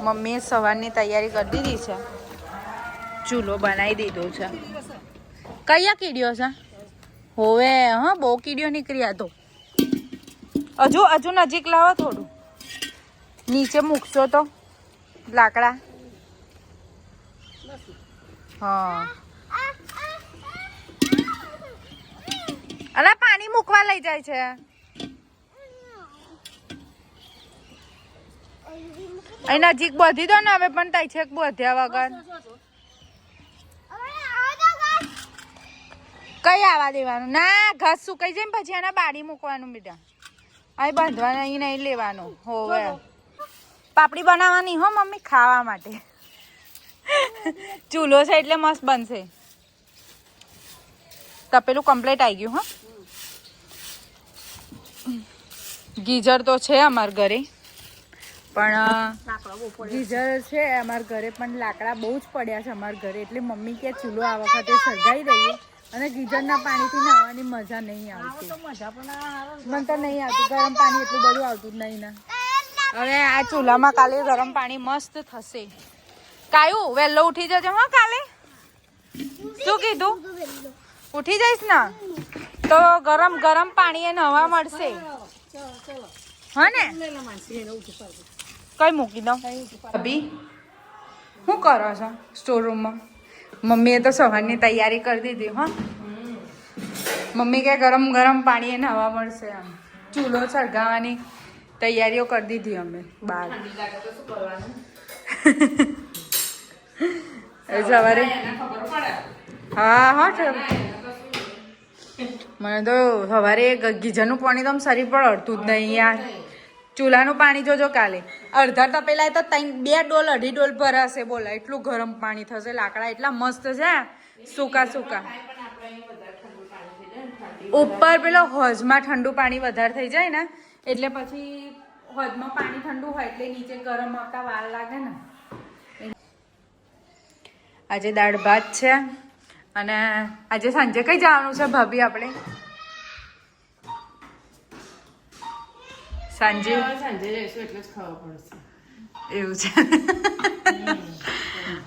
મમ્મીએ સવારની તૈયારી કરી દીધી છે. ચૂલો બનાવી દીધો છે. કયા કીડીઓ છે? હોવે, હા, બહુ કીડીઓ નીકળી આ તો. હજુ હજુ નજીક લાવો થોડું. નીચે મૂકશો તો. લાકડા. હા. અલા, પાણી મૂકવા લઈ જાય છે. અહીં નજીક બધી દો ને હવે પણ તાઈ છે બધ્યા વગર. કઈ આવા દેવાનું? ના ઘાસ સુકાઈ જાય ને પછી એના બાડી મૂકવાનું બેટા અહીં બાંધવાનું અહીં નહીં લેવાનું. હોવે પાપડી બનાવવાની હો મમ્મી ખાવા માટે. ચૂલો છે એટલે મસ્ત બનશે. તપેલું કમ્પ્લેટ આવી ગયું હા. ગીઝર તો છે અમાર ઘરે. પણ ગીઝર છે અમારા ઘરે પણ લાકડા બહુ જ પડ્યા છે અમારા ઘરે. એટલે મમ્મી કે ચૂલો આ વખતે સળગાઈ દઈએ અને ગીઝરના પાણીથી નાહવાની મજા નહીં આવતી. મને તો નહીં આવતું ગરમ પાણી એટલું બધું આવતું જ નહીં ના. હવે આ ચૂલામાં કાલે ગરમ પાણી મસ્ત થશે. કાયું વહેલો ઉઠી જજો હા કાલે. શું કીધું? ઉઠી જઈશ ને? તો ગરમ ગરમ પાણી એ નવા મળશે હા ને? કઈ મૂકી દઉં? અભી શું કરો છો સ્ટોર રૂમમાં મમ્મીએ તો સવારની તૈયારી કરી દીધી, હા. મમ્મી કે ગરમ ગરમ પાણી એ નવા મળશે આમ ચૂલો સળગાવવાની તૈયારીઓ કરી દીધી અમે બહાર સવારે હા હા. મને તો સવારે ગીજાનું પાણી તો આમ શરીર અડતું જ નહીં યાર. ચૂલાનું પાણી જોજો કાલે. અડધા તપેલા તો ત્રણ બે ડોલ, અઢી ડોલ ભરાશે બોલો. એટલું ગરમ પાણી થશે. લાકડા એટલા મસ્ત છે સૂકા સૂકા. ઉપર પેલો હોજમાં ઠંડુ પાણી વધારે થઈ જાય ને, એટલે પછી હોજમાં પાણી ઠંડુ હોય એટલે નીચે ગરમ આવતા વાર લાગે ને. આજે દાળ ભાત છે, અને આજે સાંજે કઈ જવાનું છે, ભાભી, આપણે? સાંજે? સાંજે જઈશું એટલે જ ખાવા પડશે. એવું છે.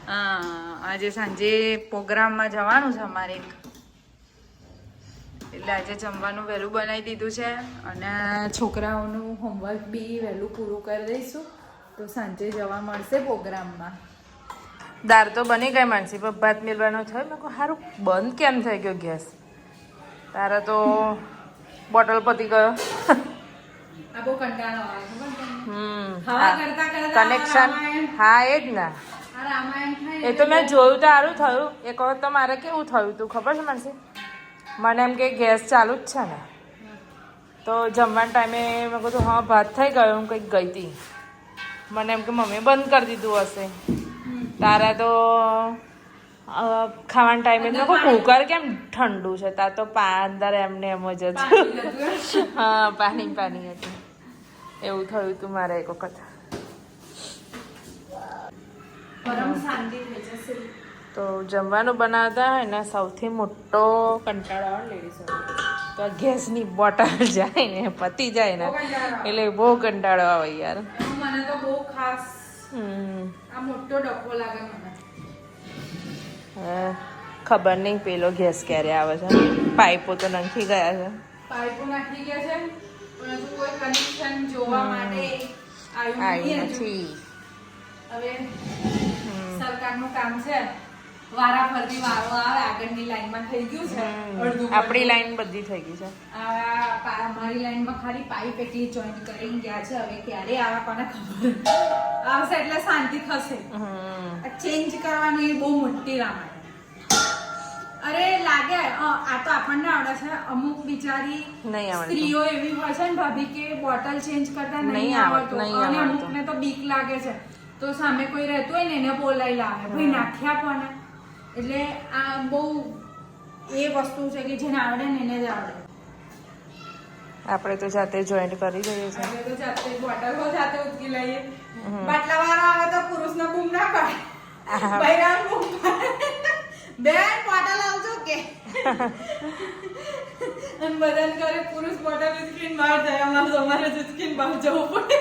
હા આજે સાંજે પ્રોગ્રામમાં જવાનું છે અમારે એક. એટલે આજે જમવાનું વહેલું બનાવી દીધું છે અને છોકરાઓનું હોમવર્ક બી વહેલું પૂરું કરી દઈશું. તો સાંજે જવા મળશે પ્રોગ્રામમાં દાળ તો બની ગઈ માનસી પણ ભાત મેળવાનો થયો? મેં કહું સારું બંધ કેમ થઈ ગયો ગેસ? તારા તો બોટલ પતી ગયો. આ બહુ કંટાળો આવે ખબર કનેક્શન હા. એ જ ને. એ તો મેં જોયું તો સારું થયું. એક વખત તો મારે કેવું થયું તું ખબર છે મને મને એમ કે ગેસ ચાલુ જ છે ને. તો જમવાના ટાઈમે મેં કીધું હા ભાત થઈ ગયો. હું કંઈક ગઈ હતી મને એમ કે મમ્મીએ બંધ કરી દીધું હશે. તારા તો ખાવાના ટાઈમે મેં કહું કુકર કેમ ઠંડુ છે? તાર તો પા અંદર એમને એમ જ હતું. હા પાણી પાણી હતું. એવું થયું હતું મારે એક વખત. તો જમવાનું બનાવતા હોય ને સૌથી મોટો કંટાળો આવે લેડીઝ તો આ ગેસની બોટલ જાય ને પતી જાય ને. એટલે બહુ કંટાળો આવે યાર. મને તો બહુ ખાસ હમ. આ મોટો ડબ્બો લાગે મને. ખબર નહીં પેલો ગેસ ક્યારે આવે છે. પાઇપો તો નંખી ગયા છે. પાઇપો નાખી ગયા છે. હજુ કોઈ કનેક્શન જોવા માટે આવ્યું આવી નથી હવે સરકારનું કામ છે. વારા ફરતી વારો આવે આગળની લાઈનમાં થઈ ગયું છે. અડધું આપણી લાઈન બધી થઈ ગઈ છે. મારી લાઈનમાં ખાલી પાઇપ એટલી જોઈન્ટ કરીને ગયા છે. હવે ક્યારે આવા કોને ખબર? આવશે એટલે શાંતિ થશે. ચેન્જ કરવાની બહુ મોટી રામાયણ અરે લાગે આ તો આપણને આવડે છે. અમુક બિચારી સ્ત્રીઓ એવી હોય છે ને ભાભી કે બોટલ ચેન્જ કરતા નહીં આવડતું, અને અમુકને તો બીક લાગે છે. તો સામે કોઈ રહેતું હોય ને એને બોલાવી લાવે. ભાઈ નાખ્યા કોને એટલે આ બહુ એ વસ્તુ છે કે જેને આવડે ને એને જ આવડે. આપણે તો જાતે જોઈન્ટ કરી દઈએ છીએ આપણે તો જાતે બોટલ જાતે ઉતકી લઈએ. બાટલા વાળા આવે તો પુરુષને બૂમ ના પાડે. બૈરા બૂમ પાડે. બેન બોટલ આવજો કે. અને બધાને ઘરે પુરુષ બોટલ ઉચકીને બહાર જાય અમારે તમારે જ બહાર જવું પડે.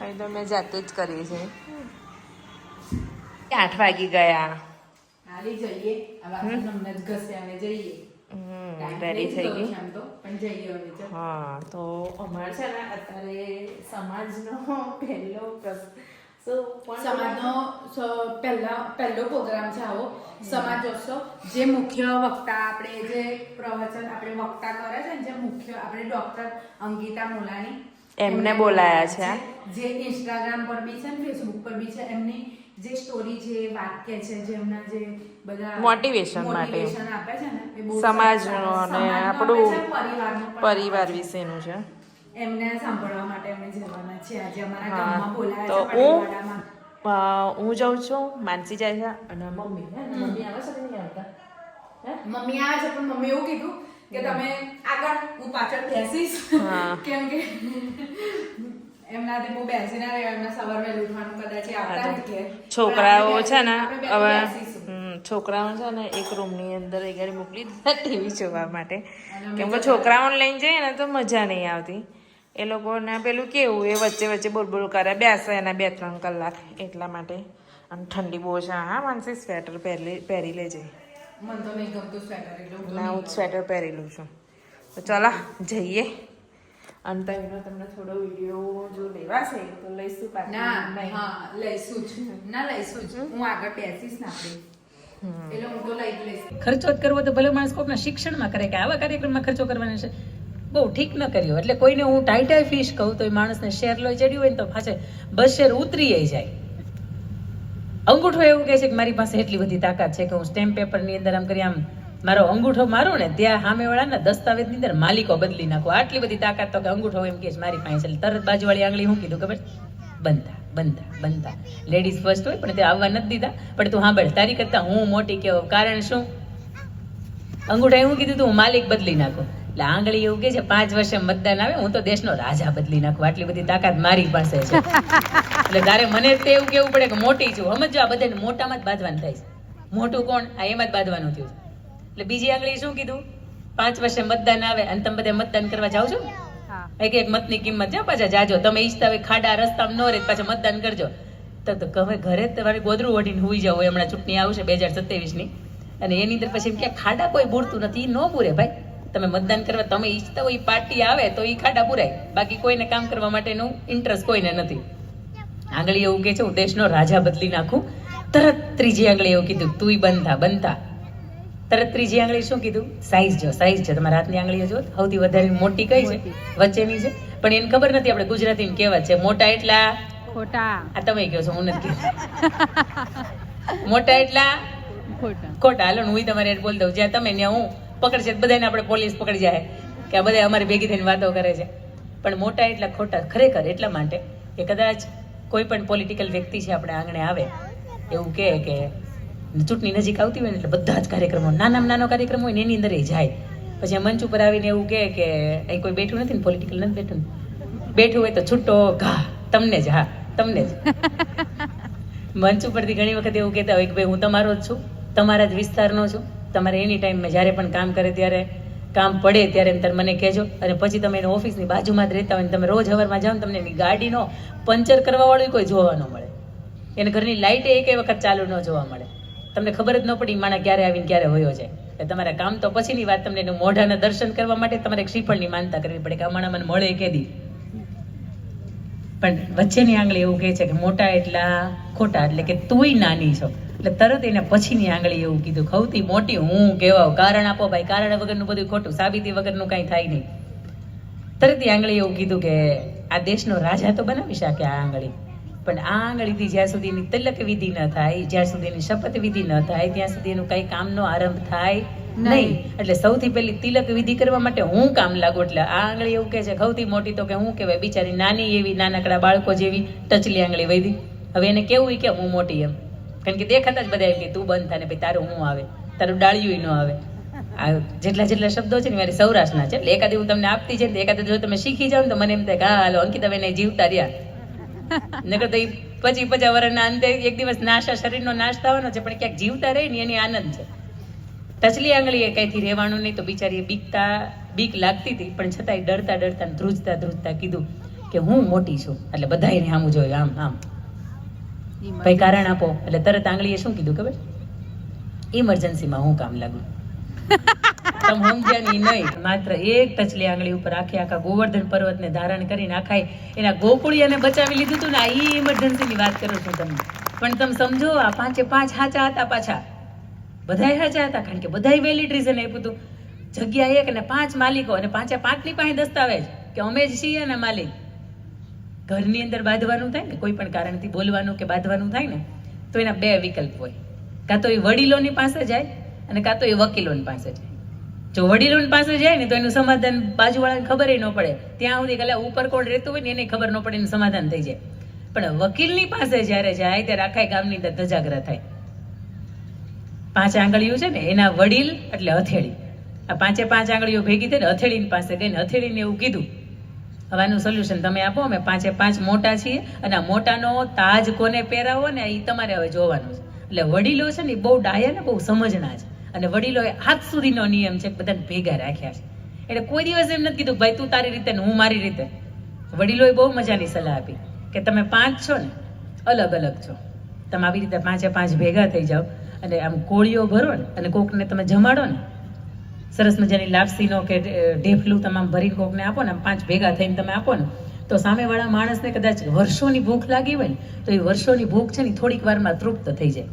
અહીં તો મેં જાતે જ કરી છે. આઠ વાગી ગયા? હાલી જઈએ. હવે આપણે ઘસે અને જઈએ. હમ રેડી થઈ ગઈ હા તો અમારે છે ને અત્યારે સમાજનો પહેલો કોણ સમાજનો પહેલા પહેલો પ્રોગ્રામ છે આવો. સમાજોત્સવ. જે મુખ્ય વક્તા આપણે જે પ્રવચન આપણે વક્તા કરે છે જે મુખ્ય આપણે ડોક્ટર અંકિતા મોલાણી એમને બોલાયા છે. જે ઇન્સ્ટાગ્રામ પર બી છે ને ફેસબુક પર બી છે એમની જે સ્ટોરી છે વાક્ય છે જે એમના જે બધા મોટિવેશન માટે. આપે છે ને સમાજનો અને આપણું પરિવાર વિશેનું છે. એમને સાંભળવા માટે અમે જવાના છે આજે અમારા હા, ગામમાં બોલાયા તો છે હું- હું જાઉં છું માનસી જાય છે અને મમ્મી મમ્મી આવે છે કે નહીં આવતા? મમ્મી આવે છે પણ મમ્મી એવું કીધું કે તમે આગળ હું પાછળ બેસીશ. કેમ કે એમનાથી બહુ બેસી ના રહેવાય એમને સવાર વહેલું ઉઠવાનું કદાચ આવતા હા, ને તો એટલે છોકરાઓ છે ને હવે છોકરાઓ છે ને એક રૂમની અંદર એ ગાડી મોકલી દીધા ટીવી જોવા માટે. કેમ કે છોકરાઓને લઈને જઈએ ને તો મજા નહીં આવતી. એ લોકોને પેલું કેવું એ વચ્ચે વચ્ચે બોલ બોલ કરે બેસે એના બે ત્રણ કલાક એટલા માટે. અને ઠંડી બહુ છે. હા માનસી સ્વેટર પહેરી પહેરી લેજે. ના હું સ્વેટર પહેરેલું છું. તો ચલો જઈએ. અને તઈનો તમને થોડો વીડિયો જો લેવાશે તો લઈશું પાછું. ના નહીં. હા લઈશું જ. ના લઈશું જ. હું આગળ બેસીશ ને આપણે. એટલે હું તો લઈ લઈશ. ખર્ચો કરવો તો ભલે માણસ કોકના શિક્ષણમાં કરે કે આવા કાર્યક્રમમાં ખર્ચો કરવાનો છે. બહુ ઠીક ન કર્યો એટલે કોઈને હું ટાઈ ટાઈ ફીસ કહું તો એ માણસને શેર લોહી ચડ્યું હોય ને તો પાછે બસ શેર ઉતરી જાય. અંગૂઠો એવું કહે છે કે મારી પાસે એટલી બધી તાકાત છે કે હું સ્ટેમ્પ પેપરની અંદર આમ કરી આમ મારો અંગૂઠો મારું ને ત્યાં સામેવાળાના દસ્તાવેજની અંદર માલિકો બદલી નાખો. આટલી બધી તાકાત તો કે અંગૂઠો એમ કે છે, મારી પાસે. એટલે તરત બાજુવાળી આંગળી હું કીધું ખબર બનતા બનતા બનતા લેડીઝ ફર્સ્ટ હોય, પણ તે આવવા નથી દીધા. પણ તું સાંભળ, તારી કરતા હું મોટી કેવો કારણ શું? અંગૂઠા એવું કીધું તું, હું માલિક બદલી નાખું. એટલે આંગળી એવું કે છે પાંચ વર્ષે મતદાન આવે હું તો દેશનો રાજા બદલી નાખું. આટલી બધી તાકાત મારી પાસે છે. એટલે તારે મને તે એવું કેવું પડે કે મોટી છું. સમજો આ બધાને મોટામાં જ બાંધવાનું થાય છે. મોટું કોણ? આ એમાં જ બાંધવાનું થયું એટલે બીજી આંગળી શું કીધું? પાંચ વર્ષે મતદાન આવે અને તમે બધા મતદાન કરવા જાઓ છો? એક એક મતની કિંમત છે પાછા જાજો. તમે ઈચ્છતા હોય ખાડા રસ્તામાં ન રહે પાછા મતદાન કરજો. તો તો તમે ઘરે તમારે ગોદરું વઢીને હુઈ જાવ હોય હમણાં ચૂંટણી આવશે બે હજાર સત્યાવીસની. અને એની અંદર પછી એમ કે ખાડા કોઈ બૂરતું નથી ન પૂરે ભાઈ. તમે મતદાન કરવા તમે ઈચ્છતા હોય પાર્ટી આવે તો એ ખાડા પુરાય. બાકી કોઈને કામ કરવા માટેનું ઇન્ટરેસ્ટ કોઈને નથી. આંગળી એવું કે છે હું દેશનો રાજા બદલી નાખું. તરત ત્રીજી આંગળી એવું કીધું તુંય બનતા બનતા તરત ત્રીજી આંગળી શું કીધું? સાઈઝ જો સાઈઝ જો. તમારા હાથની આંગળીઓ જો સૌથી વધારે મોટી કઈ છે? વચ્ચેની છે? પણ એને ખબર નથી આપણે ગુજરાતીમાં કહેવત છે. મોટા એટલા? ખોટા. આ તમે કહો છો હું નથી. મોટા એટલા? ખોટા. ખોટા. હાલો હું તમારે બોલ દઉં. જ્યાં તમે ને હું. પકડશે બધાને આપણે પોલીસ પકડી જાય. કે આ બધા અમારી ભેગી થઈને વાતો કરે છે. પણ મોટા એટલા ખોટા ખરેખર એટલા માટે કે કદાચ કોઈ પણ પોલિટિકલ વ્યક્તિ છે આપણે આંગણે આવે એવું કહે કે ચૂંટણી નજીક આવતી હોય ને એટલે બધા જ કાર્યક્રમો નાનામાં નાનો કાર્યક્રમ હોય ને એની અંદર એ જાય. પછી મંચ ઉપર આવીને એવું કહે કે અહીં કોઈ બેઠું નથી ને પોલિટિકલ નથી બેઠું બેઠું હોય તો છૂટો ઘા તમને જ હા તમને જ. મંચ ઉપરથી ઘણી વખત એવું કહેતા હોય કે ભાઈ હું તમારો જ છું તમારા જ વિસ્તારનો છું. તમારે એની ટાઈમ જ્યારે પણ કામ કરે ત્યારે કામ પડે ત્યારે એમ તમે મને કહેજો. અને પછી તમે એની ઓફિસની બાજુમાં જ રહેતા હોય તમે રોજ હવારમાં જાઓ તમને એની ગાડીનો પંચર કરવા વાળું કોઈ જોવા ન મળે. એને ઘરની લાઇટે એક વખત ચાલુ ન જોવા મળે. તમને ખબર જ ન પડી માણા ક્યારે આવીને ક્યારે હોયો જાય. એટલે તમારા કામ તો પછીની વાત, તમને એનું મોઢાના દર્શન કરવા માટે તમારે શ્રીફળની માનતા કરવી પડે કે આ માણા મને મળે કે દી પણ વચ્ચેની આંગળી એવું કહે છે કે મોટા એટલા ખોટા, એટલે કે તુંય નાની છો. એટલે તરત એને પછીની આંગળી એવું કીધું સૌથી મોટી હું કેવા કારણ આપો ભાઈ કારણ વગરનું બધું ખોટું સાબિતી વગરનું કાંઈ થાય નહીં. તરત આંગળી એવું કીધું કે આ દેશનો રાજા તો બનાવી શકે આ આંગળી પણ આ આંગળીથી જ્યાં સુધીની તિલક વિધિ ન થાય જ્યાં સુધીની શપથ વિધિ ન થાય ત્યાં સુધી એનું કઈ કામનો આરંભ થાય નહીં. એટલે સૌથી પહેલી તિલક વિધિ કરવા માટે હું કામ લાગુ એટલે આ આંગળી એવું કહે છે સૌથી મોટી તો કે હું કહેવાય બિચારી નાની એવી નાનકડા બાળકો જેવી ટચલી આંગળી વૈધી. હવે એને કેવું કે હું મોટી એમ. કારણ કે દેખાતા જ બધા એમ કે તું બંધ થાય ભાઈ તારું હું આવે? તારું ડાળિયું ન આવે. આ જેટલા જેટલા શબ્દો છે ને મારી સૌરાષ્ટ્રના છે. એટલે એકાદી હું તમને આપતી છે એકાદ જો તમે શીખી જાવ ને તો મને એમ થાય હા, હાલો, અંકિત હવે જીવતા રહ્યા. નકર તો ઈ પછી પચાસ વર્ષના અંતે એક દિવસ નાશા શરીરનો નાશ થવાનો છે, પણ ક્યાંક જીવતા રહી ને એની આનંદ છે. ટચલી આંગળીએ કઈથી રહેવાનું નહીં તો બિચારી બીકતા, બીક લાગતી હતી, પણ છતાંય ડરતા ડરતા ધ્રુજતા ધ્રુજતા કીધું કે હું મોટી છું. એટલે બધાને આમ જોયું, આમ આમ. ભાઈ કારણ આપો. એટલે તરત આંગળીએ શું કીધું ખબર? ઇમરજન્સીમાં હું કામ લાગુ. તમે સમજ્યા નહીં. માત્ર એક ટચલી આંગળી ઉપર આખે આખા ગોવર્ધન પર્વતને ધારણ કરીને આખા એના ગોકુળિયાને બચાવી લીધું હતું ને આ ઈ ઇમરજન્સીની વાત કરું છું તમને પણ તમે સમજો આ પાંચે પાંચ હાચા હતા પાછા. બધાય હાચા હતા કારણ કે બધાય વેલિડ રીઝન આપ્યું હતું જગ્યા એક અને પાંચ માલિકો અને પાંચે પાંચની પાસે દસ્તાવેજ કે અમે જ છીએ ને માલિક. ઘરની અંદર બાંધવાનું થાય ને, કોઈ પણ કારણથી બોલવાનું કે બાંધવાનું થાય ને, તો એના બે વિકલ્પ હોય. કાં તો એ વડીલોની પાસે જાય અને કાં તો એ વકીલોની પાસે જાય. જો વડીલોની પાસે જાય ને, તો એનું સમાધાન બાજુવાળાને ખબર ન પડે. ત્યાં સુધી કલા ઉપર કોણ રહેતું હોય ને, એને ખબર ન પડે, એનું સમાધાન થઈ જાય. પણ વકીલની પાસે જ્યારે જાય, ત્યારે આખા ગામની અંદર ધજાગરા થાય. પાંચ આંગળીઓ છે ને, એના વડીલ એટલે હથેળી. આ પાંચે પાંચ આંગળીઓ ભેગી થઈને હથેળીની પાસે ગઈને હથેળીને એવું કીધું હવે આનું સોલ્યુશન તમે આપો, અમે પાંચે પાંચ મોટા છીએ અને આ મોટાનો તાજ કોને પહેરાવો ને એ તમારે હવે જોવાનું છે. એટલે વડીલો છે ને એ બહુ ડાયા ને બહુ સમજણા છે. અને વડીલોએ હાથ સુધીનો નિયમ છે બધાને ભેગા રાખ્યા છે. એટલે કોઈ દિવસ એમ નથી કીધું, ભાઈ, તું તારી રીતે ને હું મારી રીતે. વડીલોએ બહુ મજાની સલાહ આપી કે તમે પાંચ છો ને, અલગ અલગ છો. તમે આવી રીતે પાંચે પાંચ ભેગા થઈ જાઓ અને આમ કોળીઓ ભરો ને અને કોકને તમે જમાડો ને સરસ મજાની લાપસીનો કે ઢેફલું તમામ ભરી કોકને આપો ને પાંચ ભેગા થઈને તમે આપો ને, તો સામેવાળા માણસને કદાચ વર્ષોની ભૂખ લાગી હોય ને, તો એ વર્ષોની ભૂખ છે ને થોડીક વારમાં તૃપ્ત થઈ જાય.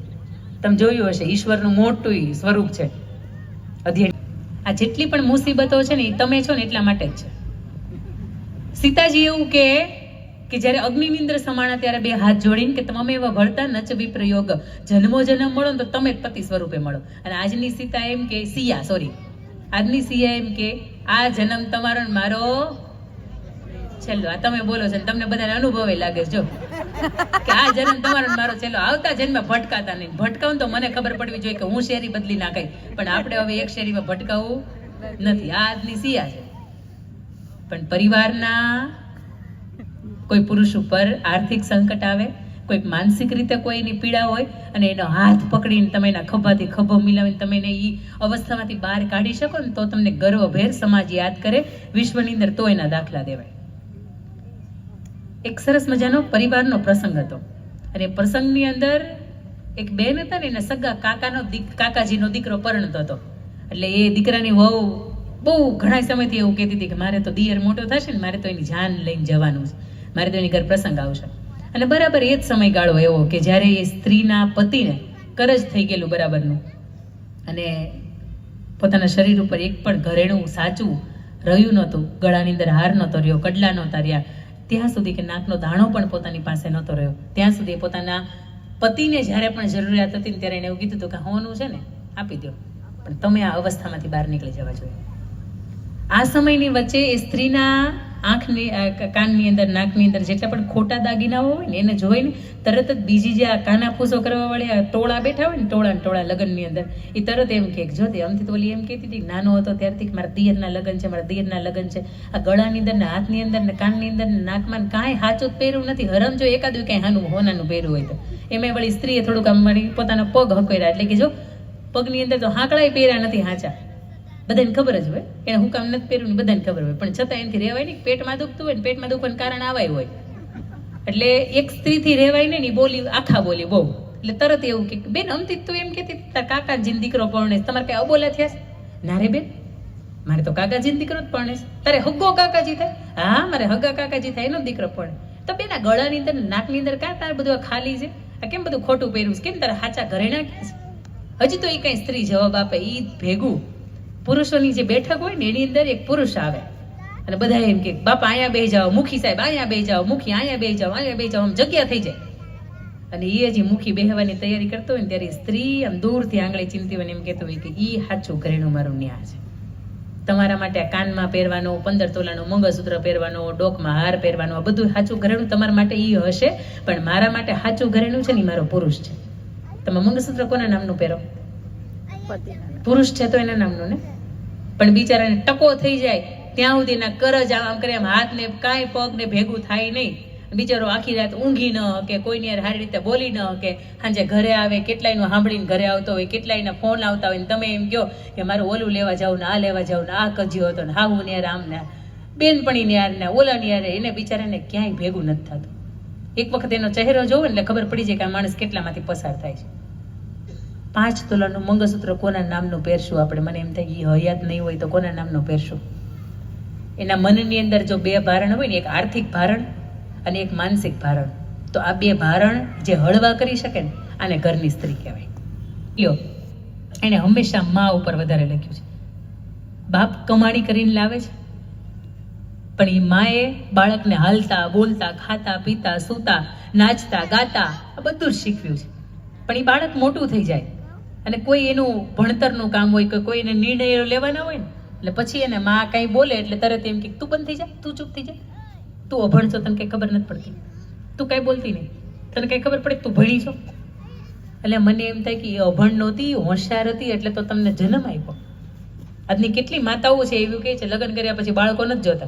તમે જોયું હશે, ઈશ્વરનું મોટું સ્વરૂપ છે. અધ્યયન. આ જેટલી પણ મુસીબતો છે ને તમે છો ને એટલા માટે જ છે. સીતાજી એવું કે કે જ્યારે અગ્નિમિન્દ્ર સમાણા ત્યારે બે હાથ જોડીને કે તમે એવા ભળતા નચ વિપ્રયોગ, જન્મો જન્મ મળો ને તો તમે જ પતિ સ્વરૂપે મળો. અને આજની સીતા એમ કે, સિયા સોરી આજની સિયા એમ કે, આ જન્મ તમારો મારો. છેલ્લો, આ તમે બોલો છો તમને બધાને અનુભવે લાગે જો. કે આ જન્મ તમારો મારો છેલ્લો. આવતા જન્મે ભટકાતા નહીં. ભટકાવું તો મને ખબર પડવી જોઈએ કે હું શેરી બદલી નાખાય પણ આપણે હવે એક શેરીમાં ભટકાવું નથી. આ આજની સિયા છે. પણ પરિવારના કોઈ પુરુષ ઉપર આર્થિક સંકટ આવે? કોઈક માનસિક રીતે કોઈની પીડા હોય અને એનો હાથ પકડીને તમે એના ખભાથી ખભો મિલાવીને તમે એને એ અવસ્થામાંથી બહાર કાઢી શકો ને તો તમને ગર્વભેર સમાજ યાદ કરે, વિશ્વની અંદર તો એના દાખલા દેવાય. એક સરસ મજાનો પરિવારનો પ્રસંગ હતો. અને પ્રસંગની અંદર એક બેન હતા ને, એને સગા કાકાનો દીક, કાકાજીનો દીકરો પરણતો હતો. એટલે એ દીકરાની વહુ બહુ ઘણા સમયથી એવું કહેતી હતી કે મારે તો દિયર મોટો થશે ને, મારે તો એની જાન લઈને જવાનું છે. મારે તો એની ઘર પ્રસંગ આવશે. અને બરાબર એ જ સમયગાળો એવો કે જ્યારે એ સ્ત્રીના પતિને કરજ થઈ ગયેલું બરાબરનું. અને પોતાના શરીર ઉપર એક પણ ઘરેણું સાચું રહ્યું નહોતું, ગળાની અંદર હાર નહોતો રહ્યો, કડલા નહોતા રહ્યા, ત્યાં સુધી કે નાકનો દાણો પણ પોતાની પાસે નહોતો રહ્યો. ત્યાં સુધી પોતાના પતિને જ્યારે પણ જરૂરિયાત હતી ત્યારે એને એવું કીધું હતું કે હોનું છે ને, આપી દો પણ તમે આ અવસ્થામાંથી બહાર નીકળી જવા જોઈએ. આ સમયની વચ્ચે એ સ્ત્રીના આંખની કાનની અંદર, નાકની અંદર જેટલા પણ ખોટા દાગીનાઓ હોય ને, એને જોઈને તરત જ બીજી જે આ કાના ફૂસો કરવા વાળી આ ટોળા બેઠા હોય ને ટોળા ટોળા લગ્નની અંદર એ તરત એમ કે, જો તે અમથી તો ઓલી એમ કહેતી હતી, નાનો હતો ત્યારથી મારા દિયરના લગ્ન છે, મારા દિયરના લગ્ન છે, આ ગળાની અંદર ને હાથની અંદર ને કાનની અંદર ને નાકમાં કાંઈ હાચું પહેરવું નથી, હરમ જો એકાદું કાંઈ હાનું હોનાનું પહેરવું હોય તો. એમાં વળી સ્ત્રીએ થોડુંક આમ મારી પોતાના પગ હકોર્યા એટલે કે જો પગની અંદર તો હાંકડાય પહેર્યા નથી હાચા. બધાને ખબર જ હોય. કે હું કામ નથી પહેર્યું ને બધાને ખબર હોય. પણ છતાં એનાથી રહેવાય નહીં પેટમાં દુખતું હોય ને પેટમાં દુખવાનું કારણ આવાય હોય. એટલે એક સ્ત્રીથી રહેવાય નહીં બોલી, આખા બોલી બહુ. એટલે તરત એવું કે, બેન, અમતી તું એમ કહેતી તાર કાકાજીનો દીકરો પરણે તમારે કઈ અબોલા થયા ના રે બેન, મારે તો કાકાજીનો દીકરો જ પરણે તારે હગ્ગો કાકાજી થાય? હા, મારે હગ્ગા કાકાજી થાય, એનો દીકરો પરણે તો બેન ગળાની અંદર નાકની અંદર કાં તારે બધું ખાલી છે? આ કેમ બધું ખોટું પહેર્યું છે? કેમ તારે હાચા ઘરે નાખ્યા છે? હજી તો એ કઈ સ્ત્રી જવાબ આપે એ ભેગું. પુરુષોની જે બેઠક હોય ને, એની અંદર એક પુરુષ આવે. અને બધા એમ કે, બાપા, અહીંયા બે જાઓ, મુખી સાહેબ, અહીંયા બે જાઓ, મુખી, અહીંયા બે જાઓ, અહીંયા બે જાઓ. આમ જગ્યા થઈ જાય. અને એ હજી મુખી બેહવાની તૈયારી કરતો હોય ને, ત્યારે સ્ત્રી આમ દૂરથી આંગળી ચીમતી હોય એમ કહેતો હોય કે એ સાચું ઘરેણું મારું ન્યા છે. તમારા માટે આ કાનમાં પહેરવાનો, પંદર તોલાનો મંગળસૂત્ર પહેરવાનો, ડોકમાં હાર પહેરવાનો, આ બધું સાચું ઘરેણું તમારા માટે એ હશે, પણ મારા માટે સાચું ઘરેણું છે ને મારો પુરુષ છે. તમે મંગળસૂત્ર કોના નામનું પહેરો? પુરુષ છે તો એના નામનું ને? પણ બિચારાને ટકો થઈ જાય, ત્યાં સુધી એના કરજ આમ કરે, એમ હાથ ને કાંઈ પગને ભેગું થાય નહીં. બિચારો આખી રાત ઊંઘી ન કે કોઈની યાર સારી રીતે બોલી ન કે સાંજે ઘરે આવે, કેટલાયનું સાંભળીને ઘરે આવતો હોય, કેટલાયના ફોન આવતા હોય ને તમે એમ કહો કે મારું ઓલું લેવા જાવ ને આ લેવા જાવ ને આ કજ્યો હતો ને હાવું ને આમ ને બેનપણી ને યાર ને ઓલા ને યાર, એને બિચારાને ક્યાંય ભેગું નથી થતું. એક વખત એનો ચહેરો જોવો ને એટલે ખબર પડી જાય કે આ માણસ કેટલામાંથી પસાર થાય છે. પાંચ તોલાનું મંગળસૂત્ર કોના નામનું પહેરશું આપણે? મને એમ થાય કે હયાત નહીં હોય તો કોના નામનું પહેરશું? એના મનની અંદર જો બે ભારણ હોય ને, એક આર્થિક ભારણ અને એક માનસિક ભારણ, તો આ બે ભારણ જે હળવા કરી શકે ને, આને ઘરની સ્ત્રી કહેવાય. લ્યો, એણે હંમેશા મા ઉપર વધારે લખ્યું છે. બાપ કમાણી કરીને લાવે છે. પણ એ માએ બાળકને હાલતા, બોલતા, ખાતા, પીતા, સૂતા, નાચતા, ગાતા, આ બધું જ શીખવ્યું છે. પણ એ બાળક મોટું થઈ જાય. અને કોઈ એનું ભણતરનું કામ હોય કે કોઈ એને નિર્ણયો લેવાના હોય ને, એટલે પછી એને માં કાંઈ બોલે એટલે તરત એમ કે તું બંધ થઈ જા, તું ચૂપ થઈ જા. તું અભણ છો, તને કંઈ ખબર નથી પડતી. તું કાંઈ બોલતી નહીં. તને કંઈ ખબર પડે તું ભણી છો? એટલે મને એમ થાય કે એ અભણ નહોતી, હોશિયાર હતી, એટલે તો તમને જન્મ આપ્યો. આજની કેટલી માતાઓ છે એવું કહે છે, લગ્ન કર્યા પછી બાળકો નથી જોતા.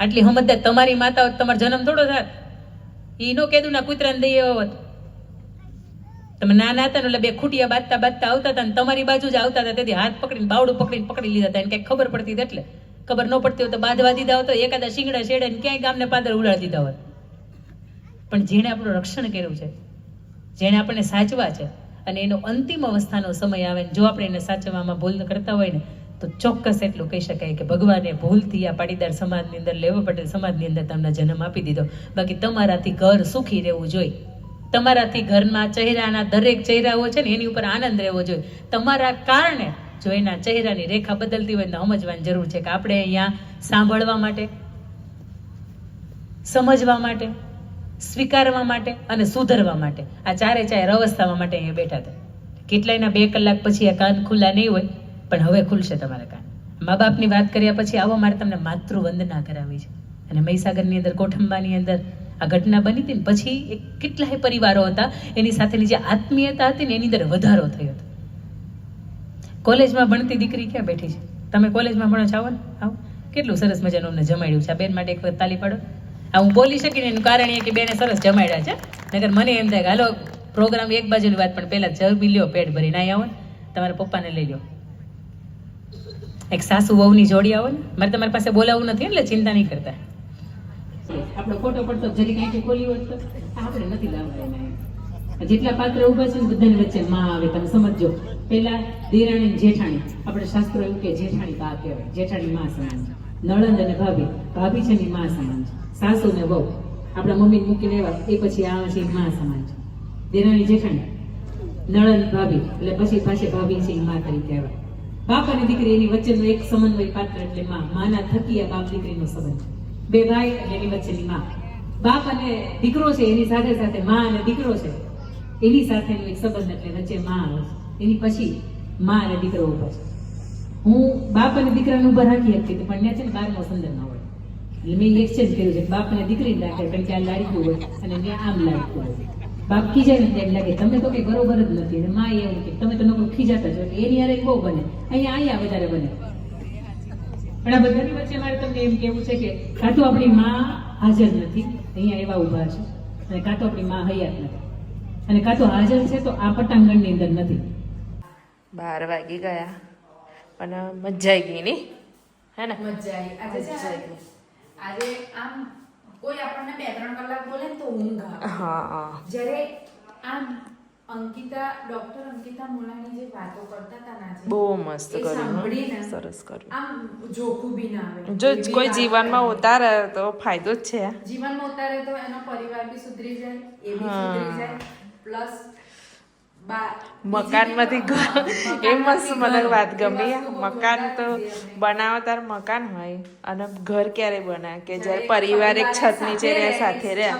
આટલી સમજદાર તમારી માતાઓ, તમારો જન્મ થોડો થાત. એ નો કીધું ના કૂતરાને દઈ આવ્યો હોત. તમે નાના હતા એટલે બે ખૂટિયા બાંધતા બાંધતા આવતા હતા તમારી બાજુ જ આવતા હતા, તેથી હાથ પકડીને, બાવડું પકડીને પકડી લીધા હતા. એને કંઈક ખબર પડતી એટલે. ખબર ન પડતી હોય તો બાંધવા દીધા હોત એકાદા શીંગડા શેડે ને ક્યાંય ગામને પાદર ઉડાડી દીધા હોત પણ જેણે આપણું રક્ષણ કર્યું છે, જેણે આપણને સાચવા છે અને એનો અંતિમ અવસ્થાનો સમય આવે ને જો આપણે એને સાચવવામાં ભૂલ કરતા હોય ને, તો ચોક્કસ એટલું કહી શકાય કે ભગવાને ભૂલથી આ પાટીદાર સમાજની અંદર લેવો પટેલ સમાજની અંદર તમને જન્મ આપી દીધો. બાકી તમારાથી ઘર સુખી રહેવું જોઈએ. તમારાથી ઘરના ચહેરાના દરેક ચહેરાઓ છે ને એની ઉપર આનંદ રહેવો જોઈએ. તમારા કારણે જો એના ચહેરાની રેખા બદલતી હોય તો સમજવાની જરૂર છે કે આપણે અહીંયા સાંભળવા માટે, સમજવા માટે, સ્વીકારવા માટે અને સુધરવા માટે. આ ચારે ચાર અવસ્થામાં માટે અહીંયા બેઠા હતા. કેટલાયના બે કલાક પછી આ કાન ખુલ્લા નહીં હોય, પણ હવે ખુલશે તમારા કાન. મા બાપની વાત કર્યા પછી આવો મારે તમને માતૃવંદના કરાવી છે. અને મહીસાગરની અંદર કોઠંબાની અંદર આ ઘટના બની હતી પછી એ કેટલાય પરિવારો હતા, એની સાથેની જે આત્મીયતા હતી ને એની અંદર વધારો થયો હતો. કોલેજમાં ભણતી દીકરી ક્યાં બેઠી છે? તમે કોલેજમાં ભણો છો? આવો ને, આવો. કેટલું સરસ મજાનું જમાડ્યું છે. આ બેન માટે એક વખત તાલી પાડો. આ હું બોલી શકીને એનું કારણ એ કે બેને સરસ જમાડ્યા છે. નગર મને એમ થાય કે હાલો પ્રોગ્રામ એક બાજુની વાત, પણ પહેલાં જમી લ્યો, પેટ ભરીને અહીં આવો તમારા પપ્પાને લઈ લો એક સાસુ વહુની જોડી આવો ને. મારે તમારી પાસે બોલાવવું નથી એટલે ચિંતા નહીં કરતા. આપણો ખોટો પડતો જરી કાંઈ ખોલી હોત તો આપણે નથી લાવવા જેટલા પાત્ર ઊભા છે ને બધાની વચ્ચે માં આવે, તમે સમજો પેલા દેરાણી જેઠાણી. આપણે શાસ્ત્રો એવું કે જેઠાણી બા કહેવાય. જેઠાણી માં સમાન નળંદ અને ભાભી. ભાભી છે ને માં સમાન સાસુ ને વહુ. આપણા મમ્મી મૂકીને આવ્યા. એ પછી આવે છે માં સમાન છે. દેરાણી, જેઠાણી. નળન ભાભી. એટલે પછી પાછી ભાભી છે માં તરીકે આવ્યા. બાપ અને દીકરી એની વચ્ચેનો એક સમન્વય પાત્ર એટલે માં. માના થકી આ બાપ દીકરીનો સંબંધ બે ભાઈ અને એની વચ્ચેની માં. બાપ અને દીકરો છે, એની સાથે સાથે માં અને દીકરો છે. એની સાથેનો એક સંબંધ એટલે વચ્ચે માં આવે છે. એની પછી માં અને દીકરો ઊભો છે. હું બાપ અને દીકરાને ઊભા રાખી હતી, પણ ત્યાં છે ને બારમો સંદર્ભ ના હોય. એટલે મેં એક્સચેન્જ કર્યું છે બાપ અને દીકરી રાખે, કારણ કે આ લાડકું હોય અને મેં આમ લાડકું હોય. બાપ ખીજાય ને એમ લાગે તમે તો કઈ બરોબર જ નથી. અને માં એવું કે, તમે તો નકરું ખીજાતા છો એની હારે બહુ બને. અહીંયા અહીંયા વધારે બને. પણ આ બધાની વચ્ચે મારે તમને એમ કેવું છે કે કાં તો આપણી માં હાજર નથી અહીંયા એવા ઊભા છે અને કાં તો આપણી માં હયાત નથી. અને કાં તો હાજર છે તો આ પટાંગણની અંદર નથી. બાર વાગી ગયા પણ મજા આવી ગઈ ની? હે ને? મજા આવી આજે છે આજે આમ કોઈ આપણને બે ત્રણ કલાક બોલે તો ઊંઘ હા હા. જ્યારે આમ અંકિતા ડોક્ટર અંકિતા મુલાની જે વાતો કરતા હતા ને બહુ મસ્ત હો. સરસ કર્યું. આમ જોખું બી ના આવે. જો કોઈ જીવનમાં ઉતારે તો ફાયદો જ છે. જીવનમાં ઉતારે તો એનો પરિવાર બી સુધરી જાય એ બી સુધરી જાય પ્લસ મકાનમાંથી ઘર. એ મસ્ત મને વાત ગમી મકાન તો બનાવો તાર મકાન હોય અને ઘર ક્યારે બનાવે કે જ્યારે પરિવાર એક છત નીચે રહે સાથે રહે.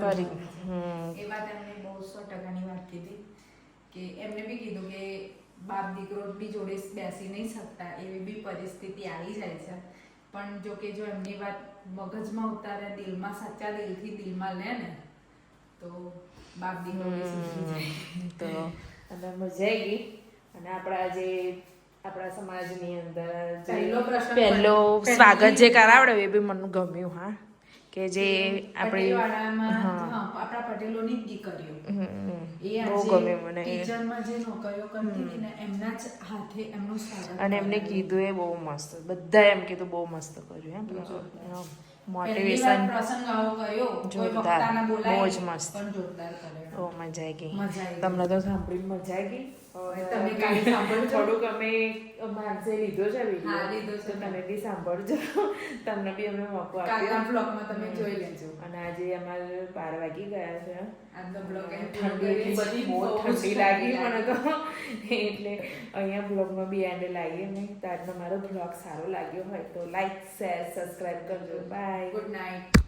પરી હમ. એ વાત કીધી કે એમને બી કીધું કે બાપ દીકરો બી જોડે બેસી નહીં શકતા એવી બી પરિસ્થિતિ આવી જાય છે. પણ જો કે જો એમની વાત મગજમાં ઉતારે દિલમાં સાચા દિલથી દિલમાં લે ને તો બાપ દીકરો તો અને મજા આવી ગઈ. અને આપણા જે આપણા સમાજની અંદર પહેલો સ્વાગત જે કરાવડે એ બી મને ગમ્યું હા. કે જે આપણી આપણા પટેલોની દીકરીઓ એ બહુ ગમે મને એ. જે નોકરીઓ કરતી હતી ને એમના જ હાથે એમનું સ્વાગત અને એમને કીધું એ બહુ મસ્ત બધા એમ કીધું બહુ મસ્ત કર્યું એમ મોટિવેશન પ્રસંગ આવો કર્યો કોઈ જોરદાર. બહુ જ મસ્ત. ઓ મજા આવી ગઈ મજા આવી ગઈ. તમને તો સાંભળીને મજા આવી ગઈ તમે કાલે સાંભળજો. થોડુંક અમે માણસે લીધો છે હા, લીધો છે. તમે બી સાંભળજો. તમને બી અમે મોકો કાલના બ્લોગમાં તમે જોઈ લેજો. અને આજે અમારે બાર વાગી ગયા છે. આજનો બ્લોગ ઠંડી બધી બહુ ઠંડી લાગી મને તો. એટલે અહીંયા બ્લોગમાં બી એન્ડ તો આજનો મારો બ્લોગ સારો લાગ્યો હોય તો લાઈક શેર સબસ્ક્રાઈબ કરજો. Bye good night